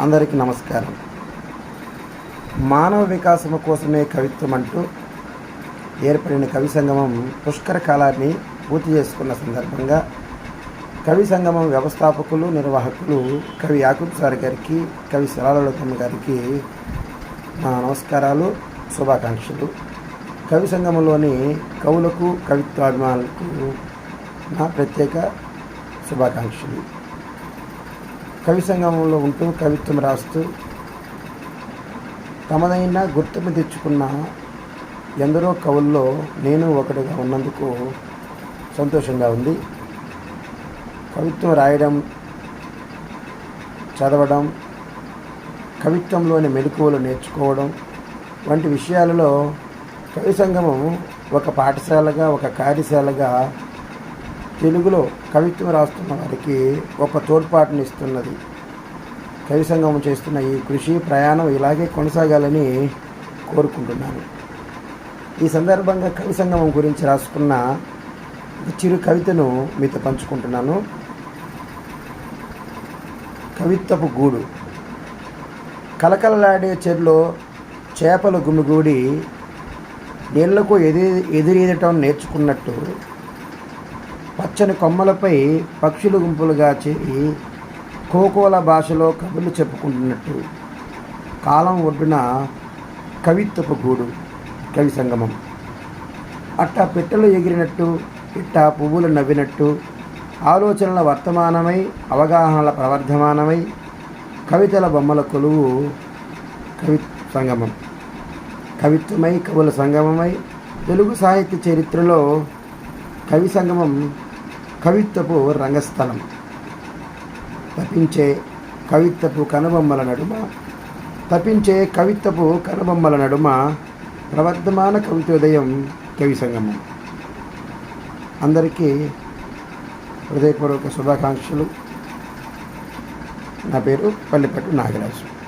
అందరికీ నమస్కారం. మానవ వికాసము కోసమే కవిత్వం అంటూ ఏర్పడిన కవి సంగమం పుష్కర కాలాన్ని పూర్తి చేసుకున్న సందర్భంగా కవి సంగమం వ్యవస్థాపకులు నిర్వాహకులు కవి యాకూబ్ సార్ గారికి కవి శిలాలతమ్మ గారికి నా నమస్కారాలు శుభాకాంక్షలు. కవి సంగమంలోని కవులకు కవిత్వాభిమానులకు నా ప్రత్యేక శుభాకాంక్షలు. కవి సంగమంలో ఉంటూ కవిత్వం రాస్తూ తమదైన గుర్తింపు తెచ్చుకున్న ఎందరో కవుల్లో నేను ఒకటిగా ఉన్నందుకు సంతోషంగా ఉంది. కవిత్వం రాయడం చదవడం కవిత్వంలోని మెలకువలు నేర్చుకోవడం వంటి విషయాలలో కవి సంగమం ఒక పాఠశాలగా ఒక కార్యశాలగా తెలుగులో కవిత్వం రాస్తున్న వారికి ఒక తోడ్పాటునిస్తున్నది కవి సంఘం చేస్తున్న ఈ కృషి ప్రయాణం ఇలాగే కొనసాగాలని కోరుకుంటున్నాను. ఈ సందర్భంగా కవి సంగమం గురించి రాసుకున్న చిరు కవితను మీతో పంచుకుంటున్నాను. కవిత్వపు గూడు. కలకలలాడే చెరులో చేపలు గుమిగూడి నీళ్ళకు ఎది ఎదురీదటం నేర్చుకున్నట్టు పచ్చని కొమ్మలపై పక్షులు గుంపులుగా చేరి కోకోల భాషలో కబుర్లు చెప్పుకుంటున్నట్టు. కాలం ఒడ్డున కవిత్వపు గూడు కవి సంగమం. అట్టా పిట్టలు ఎగిరినట్టు ఇట్టా పువ్వులు నవ్వినట్టు ఆలోచనల వర్తమానమై అవగాహనల ప్రవర్ధమానమై కవితల బొమ్మల కొలువు కవి సంగమం. కవిత్వమై కవుల సంగమమై తెలుగు సాహిత్య చరిత్రలో కవి సంగమం కవిత్వపు రంగస్థలం. తప్పించే కవిత్వపు కనుబొమ్మల నడుమ తప్పించే కవిత్వపు కనుబొమ్మల నడుమ ప్రవర్ధమాన కవితోదయం కవి సంగమం. అందరికీ హృదయపూర్వక శుభాకాంక్షలు. నా పేరు పల్లెపట్టు నాగరాజు.